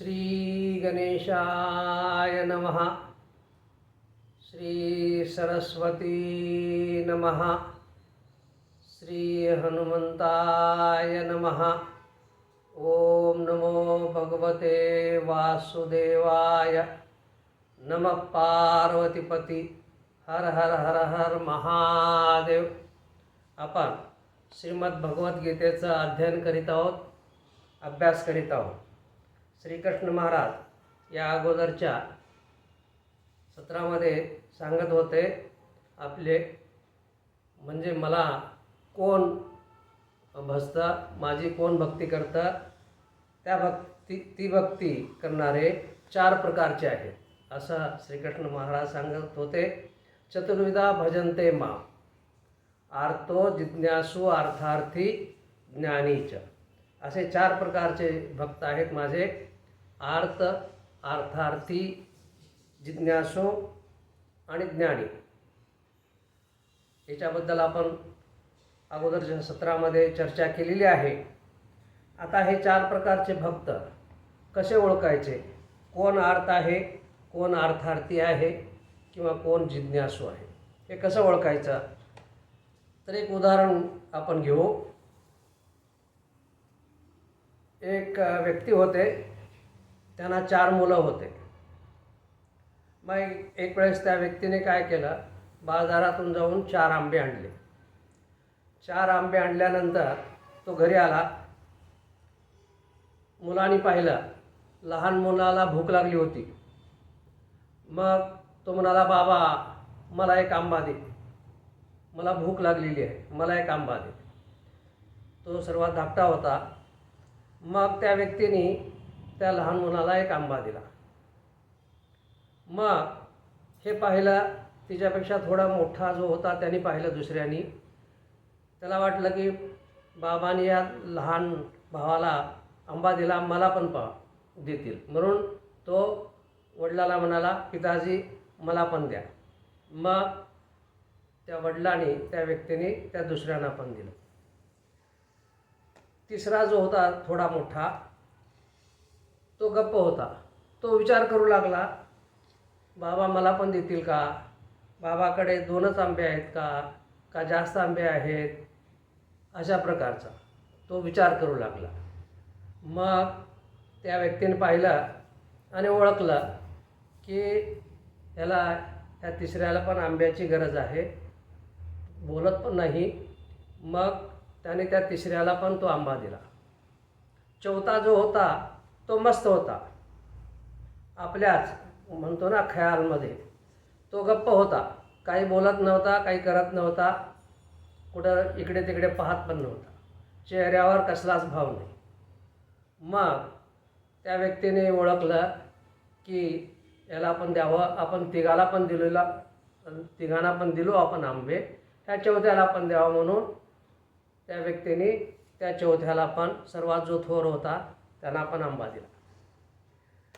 श्रीगणेशाय नमः। श्रीसरस्वती नमः। श्रीहनुमन्ताय नमः। ॐ नमो भगवते वासुदेवाय। नमः पार्वतीपती। हर हर हर हर महादेव। आपण श्रीमद्भगवद्गीतेचं अध्ययन करीत आहोत अभ्यास करीत आहोत. श्रीकृष्ण महाराज या अगोदरच्या सत्रामध्ये सांगत होते आपले म्हणजे मला कोण भजतं माझी कोण भक्ती करतं त्या भक्ती ती भक्ती करणारे चार प्रकारचे आहेत असं श्रीकृष्ण महाराज सांगत होते. चतुर्विधा भजन्ते मा आर्तो जिज्ञासू अर्थार्थी ज्ञानीच. असे चार प्रकारचे भक्त आहेत माझे. आर्थ अर्थार्थी जिज्ञासू आणि ज्ञानी. याच्याबद्दल आपण अगोदरच्या सत्रामध्ये चर्चा केलेली आहे आता हे चार प्रकारचे भक्त कसे ओळखायचे? कोण अर्थ आहे कोण अर्थार्थी आहे किंवा कोण जिज्ञासू आहे? हे कसं ओळखायचं? तर एक उदाहरण आपण घेऊ. एक व्यक्ती होते त्यांना चार मुलं होते. मग एक वेळेस त्या व्यक्तीने काय केलं? बाजारातून जाऊन चार आंबे आणले. चार आंबे आणल्यानंतर तो घरी आला. मुलांनी पाहिलं लहान मुलाला भूक लागली होती. मग तो म्हणाला बाबा मला एक आंबा दे. मला भूक लागलेली आहे. मला एक आंबा दे. तो सर्वात धाकटा होता. मग त्या व्यक्तीने त्या लहान मुलाला एक आंबा दिला. मग हे पाहिलं तिच्यापेक्षा थोडा मोठा जो होता त्यांनी पाहिलं दुसऱ्यानी. त्याला वाटलं की बाबाने या लहान भावाला आंबा दिला मला पण पा देतील. म्हणून तो वडिलाला म्हणाला पिताजी मला पण द्या. मग त्या वडिलांनी त्या व्यक्तीने त्या दुसऱ्यांना पण दिलं. तिसरा जो होता थोडा मोठा तो गप्प होता. तो विचार करू लागला बाबा मला पण देतील का? बाबाकडे दोनच आंबे आहेत का? का जास्त आंबे आहेत? अशा प्रकारचा तो विचार करू लागला. मग त्या व्यक्तीने पाहिलं आणि ओळखलं की ह्याला ह्या तिसऱ्याला पण आंब्याची गरज आहे. बोलत पण नाही. मग त्याने त्या तिसऱ्याला पण तो आंबा दिला. चौथा जो होता तो मस्त होता. आपल्याच म्हणतो ना खयालमध्ये तो गप्प होता. काही बोलत नव्हता काही करत नव्हता. कुठं इकडे तिकडे पाहत पण नव्हता. चेहऱ्यावर कसलाच भाव नाही. मग त्या व्यक्तीने ओळखलं की याला आपण द्यावं आपण तिघाला पण दिलेला तिघांना पण दिलो आपण आंबे. ह्या चौथ्याला पण द्यावं म्हणून त्या व्यक्तीने त्या चौथ्याला पण सर्वात जो थोर होता त्यांना पण आंबा दिला.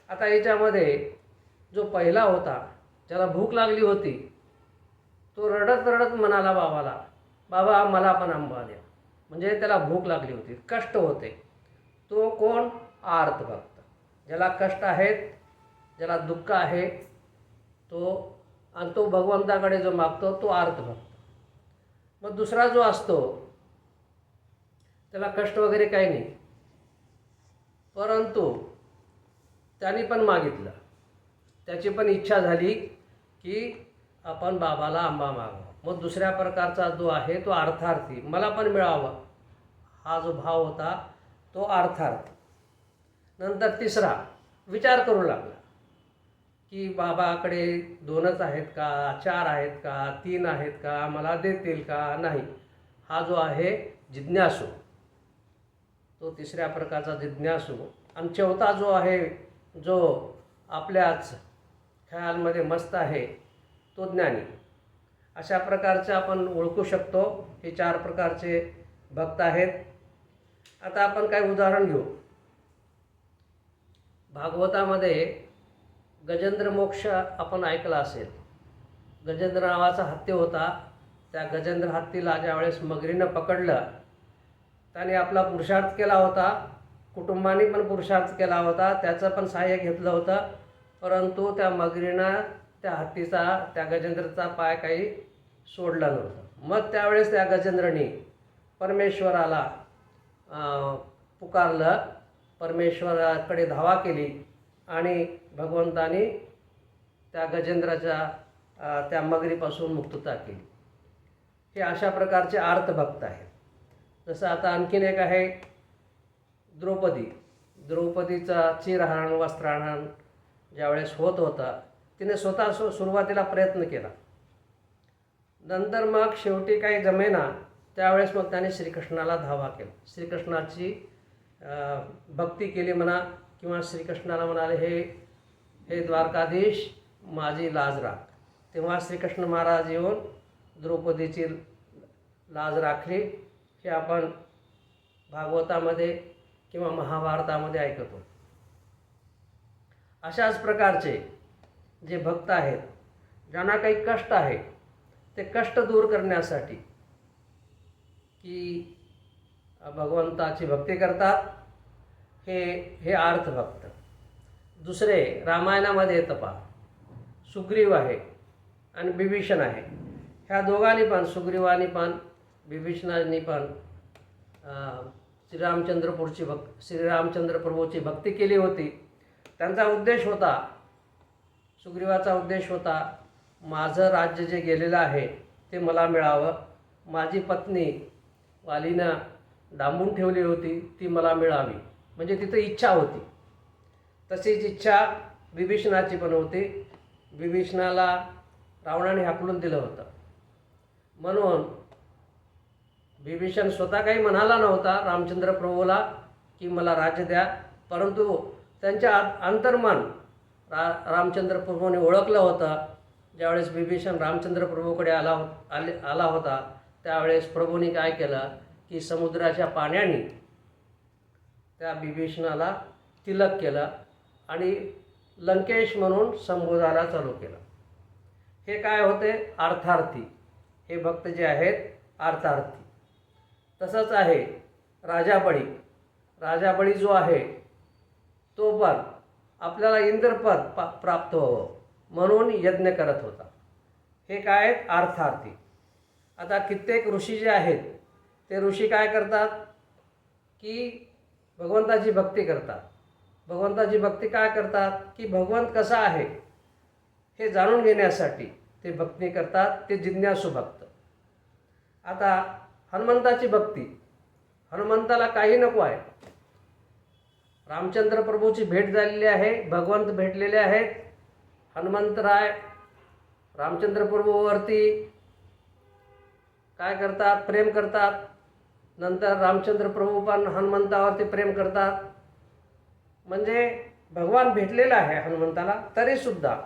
आता याच्यामध्ये जो पहिला होता ज्याला भूक लागली होती तो रडत रडत म्हणाला बाबाला बाबा मला पण आंबा द्या. म्हणजे त्याला भूक लागली होती कष्ट होते. तो कोण? आर्त भक्त. ज्याला कष्ट आहेत ज्याला दुःख आहे तो आणि तो भगवंताकडे जो मागतो तो आर्त भक्त. मग दुसरा जो असतो त्याला कष्ट वगैरे काही नाही. परंतु त्याने पण मागितलं. त्याची पण इच्छा झाली की आपण बाबाला आंबा मागावा. मग दुसऱ्या प्रकारचा जो आहे तो अर्थार्थी. मला पण मिळावं. हा जो भाव होता तो अर्थार्थी. नंतर तिसरा विचार करू लागला की बाबाकडे दोनच आहेत का चार आहेत का तीन आहेत का मला देतील का नाही. हा जो आहे जिज्ञासू. तो तिसऱ्या प्रकारचा जिज्ञासू. आणि चौथा जो आहे जो आपल्याच ख्यालमध्ये मस्त आहे तो ज्ञानी. अशा प्रकारचे आपण ओळखू शकतो. हे चार प्रकारचे भक्त आहेत. आता आपण काही उदाहरण घेऊ. भागवतामध्ये गजेंद्र मोक्ष आपण ऐकला असेल. गजेंद्र नावाचा हत्ती होता. त्या गजेंद्र हत्तीला ज्यावेळेस मगरीनं पकडलं त्याने आपला पुरुषार्थ केला होता. कुटुंबाने पण पुरुषार्थ केला होता. त्याचं पण सहाय्य घेतलं होतं. परंतु त्या मगरीनं त्या हत्तीचा त्या गजेंद्रचा पाय काही सोडला नव्हता. मग त्यावेळेस त्या गजेंद्रनी परमेश्वराला पुकारलं. परमेश्वराकडे धावा केली आणि भगवंतानी त्या गजेंद्राच्या त्या मगरीपासून मुक्तता केली. हे अशा प्रकारचे आर्तभक्त आहेत. जसं आता आणखीन एक आहे द्रौपदी. द्रौपदीचा चिरहाण वस्त्राहाण ज्यावेळेस होत होता तिने स्वतः सु सुरुवातीला प्रयत्न केला. नंतर मग शेवटी काही जमेना त्यावेळेस मग त्याने श्रीकृष्णाला धावा केला. श्रीकृष्णाची भक्ती केली म्हणा किंवा श्रीकृष्णाला म्हणाले हे हे द्वारकाधीश माझी लाज राख. तेव्हा श्रीकृष्ण महाराज येऊन द्रौपदीची लाज राखली. हे आपण भागवतामध्ये किंवा महाभारतामध्ये ऐकतो. अशाच प्रकारचे जे भक्त आहेत ज्यांना काही कष्ट आहे ते कष्ट दूर करण्यासाठी की भगवंताची भक्ती करतात हे हे अर्थभक्त दुसरे रामायणामध्ये येतं पहा. सुग्रीव आहे आणि बिभीषण आहे. ह्या दोघांनी पण सुग्रीवानी पण विभीषणांनी पण श्रीरामचंद्रपूरची भक् श्रीरामचंद्र प्रभूची भक्ती केली होती. त्यांचा उद्देश होता सुग्रीवाचा उद्देश होता माझं राज्य जे गेलेलं आहे ते मला मिळावं. माझी पत्नी वालीनं डांबून ठेवली होती ती मला मिळावी. म्हणजे तिथं इच्छा होती. तशीच इच्छा विभीषणाची पण होती. विभीषणाला रावणाने हाकलून दिलं होतं. म्हणून विभीषण स्वतः काही म्हणाला नव्हता रामचंद्र प्रभूला की मला राज्य द्या. परंतु त्यांच्या अंतर्मन रा रामचंद्र प्रभूने ओळखलं होतं. ज्यावेळेस विभीषण रामचंद्र प्रभूकडे आला हो आले आला होता त्यावेळेस प्रभूने काय केलं की समुद्राच्या पाण्याने त्या विभीषणाला तिलक केलं आणि लंकेश म्हणून संबोधायला चालू केलं. हे काय होते? अर्थार्थी. हे भक्त जे आहेत अर्थार्थी. तसंच आहे. राजाबळी राजाबळी जो आहे तो पण आपल्याला इंद्रपद पा प्राप्त व्हावं म्हणून यज्ञ करत होता. हे काय आहेत? अर्थार्थी आता कित्येक ऋषी जे आहेत ते ऋषी काय करतात? की भगवंताची भक्ती करतात. भगवंताची भक्ती काय करतात? की भगवंत कसा आहे हे जाणून घेण्यासाठी ते भक्ती करतात ते जिज्ञासू भक्त. आता हनुमंताची भक्ती. हनुमंताला काही नको आहे. रामचंद्र प्रभूची भेट झालेली आहे भगवंत भेटलेले आहेत. हनुमंतराय रामचंद्र प्रभूवरती काय करतात? प्रेम करतात. नंतर रामचंद्र प्रभू पण हनुमंतावरती प्रेम करतात. म्हणजे भगवान भेटलेला आहे हनुमंताला तरीसुद्धा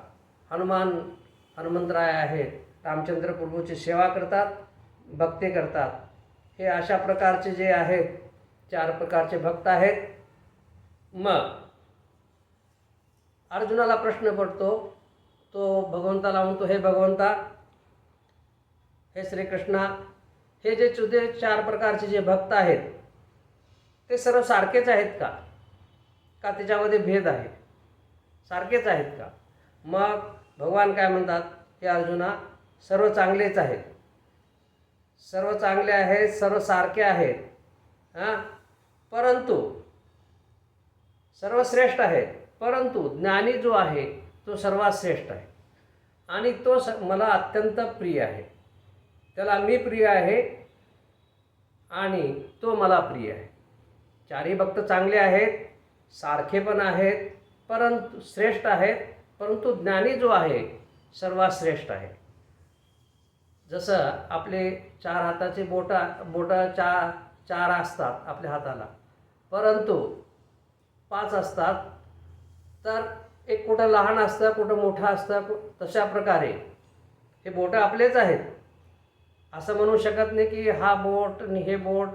हनुमान हनुमंतराय आहेत. रामचंद्र प्रभूची सेवा करतात भक्ती करतात. हे अशा प्रकारचे जे आहेत चार प्रकारचे भक्त आहेत. मग अर्जुनाला प्रश्न पडतो तो भगवंताला म्हणतो हे भगवंता हे श्रीकृष्णा हे जे चुदे चार प्रकारचे जे भक्त आहेत ते सर्व सारखेच आहेत का? का त्याच्यामध्ये भेद आहे? सारखेच आहेत का? मग भगवान काय म्हणतात हे अर्जुना सर्व चांगलेच आहेत. सर्व चांगले आहेत सर्व सारखे आहेत हां? परंतु सर्व श्रेष्ठ आहेत. परंतु ज्ञानी जो आहे तो सर्वात श्रेष्ठ आहे. आणि तो स मला अत्यंत प्रिय आहे. त्याला मी प्रिय आहे आणि तो मला प्रिय आहे. चारही भक्त चांगले आहेत सारखे पण आहेत परंतु श्रेष्ठ आहेत परंतु ज्ञानी जो आहे सर्वात श्रेष्ठ आहे. जसं आपले चार हाताचे बोटा बोटं चार चार असतात आपल्या हाताला. परंतु पाच असतात. तर एक कुठं लहान असतं कुठं मोठं असतं कु- तशा प्रकारे हे बोटं आपलेच आहेत. असं म्हणू शकत नाही की हा बोट आणि हे बोट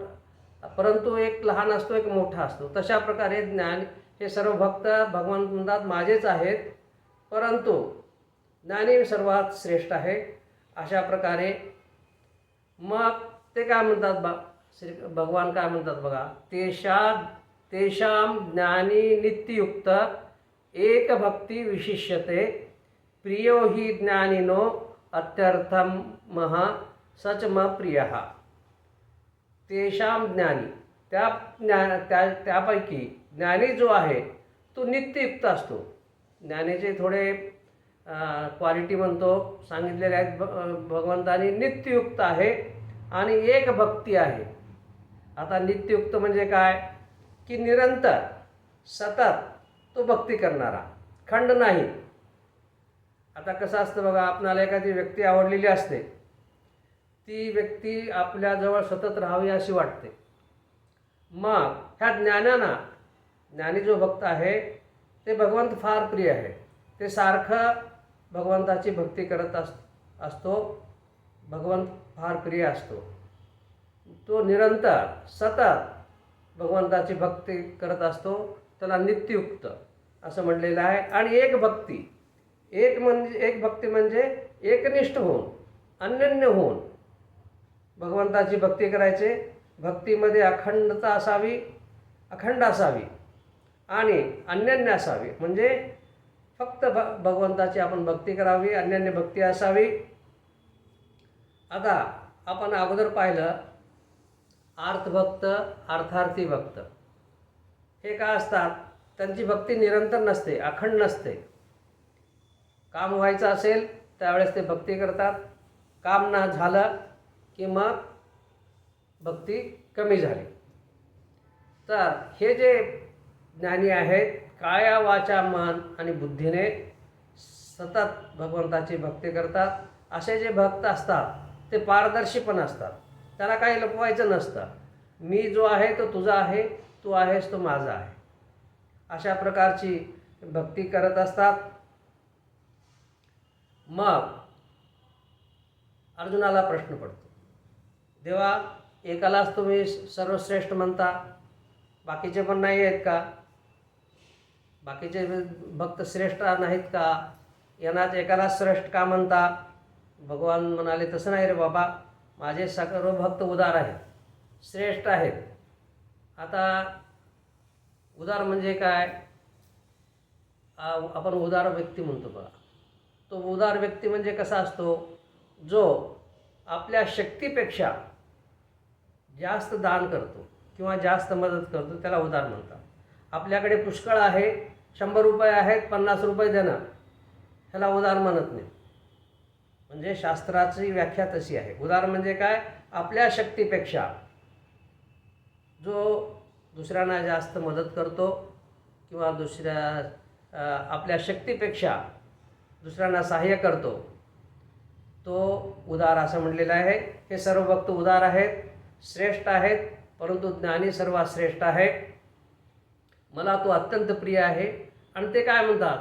परंतु एक लहान असतो एक मोठा असतो. तशा प्रकारे ज्ञान हे सर्व भक्त भगवंतात माझेच आहेत. परंतु ज्ञानी सर्वात श्रेष्ठ आहे. अशा प्रकारे मग ते काय म्हणतात बा श्री भगवान काय म्हणतात बघा तेषा तेषां ज्ञानी नित्ययुक्त एकभक्ती विशिष्यते प्रियो हि ज्ञानिनो अत्यर्थम महा सच म प्रिय। तेषां ज्ञानी त्या ज्ञा त्या त्यापैकी ज्ञानी जो आहे तो नित्ययुक्त असतो. ज्ञानीचे थोडे क्वालिटी म्हणतो सांगितलेले आहेत भ भगवंतानी नित्ययुक्त आहे आणि एक भक्ती आहे. आता नित्ययुक्त म्हणजे काय? की निरंतर सतत तो भक्ती करणारा खंड नाही. आता कसं असतं बघा आपणाला एखादी व्यक्ती आवडलेली असते ती व्यक्ती आपल्याजवळ सतत राहावी अशी वाटते. मग ह्या ज्ञानाना ज्ञानी जो भक्त आहे ते भगवंत फार प्रिय आहे. ते सारखं भगवंताची भक्ती करत अस असतो. भगवंत फार प्रिय असतो. तो निरंतर सतत भगवंताची भक्ती करत असतो. त्याला नित्ययुक्त असं म्हणलेलं आहे. आणि एक भक्ती एक म्हणजे एक भक्ती म्हणजे एकनिष्ठ होऊन अनन्य होऊन भगवंताची भक्ती करायचे. भक्तीमध्ये अखंडता असावी अखंड असावी आणि अनन्य असावी. म्हणजे फक्त भ भगवंताची आपण भक्ती करावी अन्यान्य भक्ती असावी. आता आपण अगोदर पाहिलं आर्थभक्त अर्थार्थी भक्त. हे काय असतात? त्यांची भक्ती निरंतर नसते अखंड नसते. काम व्हायचं असेल त्यावेळेस ते भक्ती करतात. काम ना झालं की मग भक्ती कमी झाली. तर हे जे ज्ञानी आहेत काया वाचा मन आणि बुद्धीने सतत भगवंताची भक्ती करतात. असे जे भक्त असतात ते पारदर्शी पण असतात. त्याला काही लपवायचं नसतं. मी जो आहे तो तुझा आहे तू आहेस तो माझा आहे. अशा प्रकारची भक्ती करत असतात. मग अर्जुनाला प्रश्न पडतो. देवा एकालाच तुम्ही सर्वश्रेष्ठ म्हणता? बाकीचे पण नाही आहेत का? बाकीचे भक्त श्रेष्ठ नाहीत का? यांनाच एकाला श्रेष्ठ का म्हणता? भगवान म्हणाले तसं नाही रे बाबा माझे सर्व भक्त उदार आहेत श्रेष्ठ आहेत. आता उदार म्हणजे काय? आपण उदार व्यक्ती म्हणतो बघा. तो उदार व्यक्ती म्हणजे कसा असतो? जो आपल्या शक्तीपेक्षा जास्त दान करतो किंवा जास्त मदत करतो त्याला उदार म्हणतात. आपल्याकडे पुष्कळ आहे. शंभर रुपये आहेत पन्नास रुपये देणं. ह्याला उदार म्हणत नाही. म्हणजे शास्त्राची व्याख्या तशी आहे. उदार म्हणजे काय? आपल्या शक्तीपेक्षा. जो दुसऱ्यांना जास्त मदत करतो किंवा दुसऱ्या आपल्या शक्तीपेक्षा दुसऱ्यांना सहाय्य करतो तो उदार असं म्हटलेलं आहे. हे सर्व भक्त उदार आहेत श्रेष्ठ आहेत परंतु ज्ञानी सर्वात श्रेष्ठ आहे. मला तो अत्यंत प्रिय आहे. आणि ते काय म्हणतात?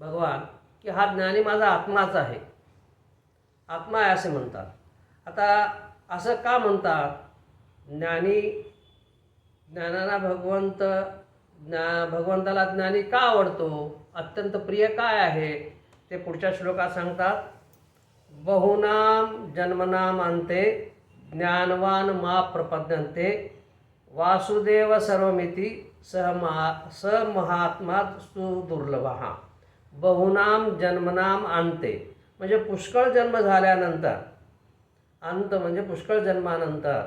भगवान की हा ज्ञानी माझा आत्माच आहे. आत्मा आहे असे म्हणतात. आता असं का म्हणतात? ज्ञानी ज्ञानाला भगवंत ज्ञा भगवंताला ज्ञानी का आवडतो? अत्यंत प्रिय काय आहे? ते पुढच्या श्लोकात सांगतात. बहुनाम जन्मनाम अंते ज्ञानवान मा प्रपद्यंते वासुदेव सर्वमिती स महा स महात्मा सुदुर्लभ हा बहुनाम जन्मनाम अंते म्हणजे पुष्कळ जन्म झाल्यानंतर अंत म्हणजे पुष्कळ जन्मानंतर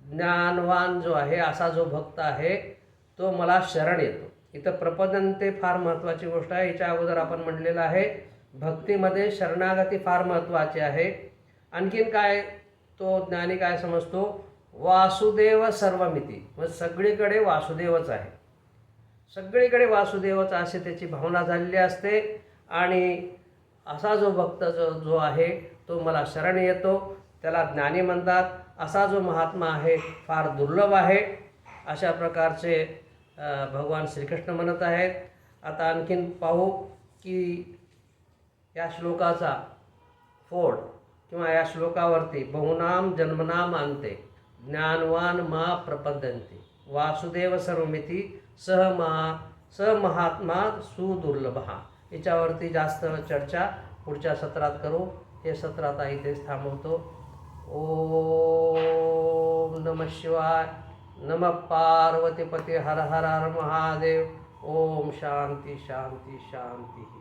ज्ञानवान जो आहे असा जो भक्त आहे तो मला शरण येतो. इथं प्रपदनते फार महत्त्वाची गोष्ट आहे. याच्या अगोदर आपण म्हणलेलं आहे भक्तीमध्ये शरणागती फार महत्त्वाची आहे. आणखीन काय तो ज्ञानी काय समजतो? वासुदेव सर्वमिती. मग सगळीकडे वासुदेवच आहे. सगळीकडे वासुदेवाचा असे त्याची भावना झालेली असते. आणि असा जो भक्त जो जो आहे तो मला शरण येतो. त्याला ज्ञानी म्हणतात. असा जो महात्मा आहे फार दुर्लभ आहे. अशा प्रकारचे भगवान श्रीकृष्ण म्हणत आहेत. आता आणखीन पाहू की या श्लोकाचा फोड किंवा या श्लोकावरती बहुनाम जन्मनाम आणते ज्ञानवान मा प्रपद्यंती वासुदेव सर्वमिती सह महा स महात्मा सुदुर्लभ. हा याच्यावरती जास्त चर्चा पुढच्या सत्रात करू. हे सत्र आता इथेच थांबवतो. ओम नम शिवाय. नम पार्वतीपती. हर हर हर महादेव. ओम शांती शांती शांती.